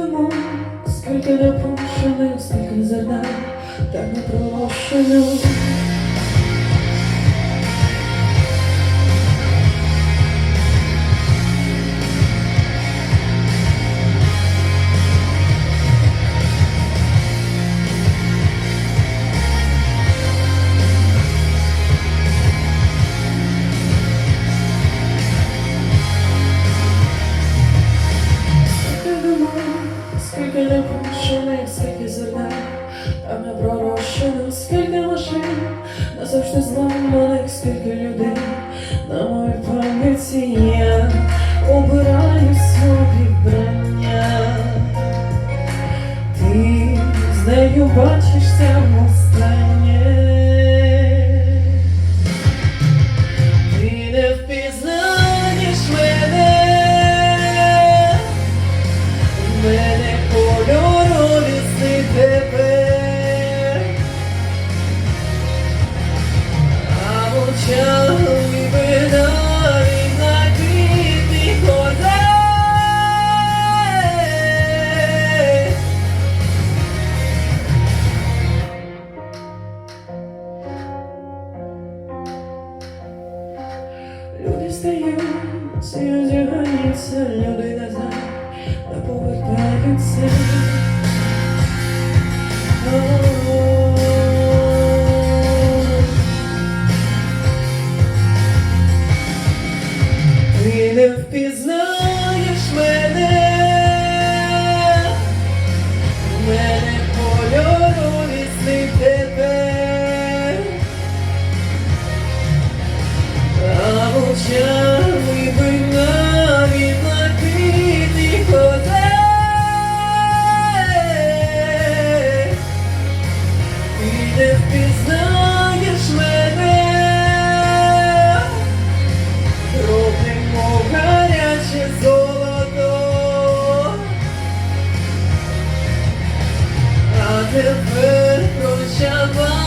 Любов, скільки допущених, скільки завдань, так не прошу. Скільки непрошених, скільки зерна, там не пророщено, скільки машин, назавжди зламаних, скільки людей на моїй пам'яті я обираю собі брання. Ти з нею бачишся в Ти to you, to use your honey to know that I'm the poor back and say. Oh, we. Почали брина золото, а тепер прощава.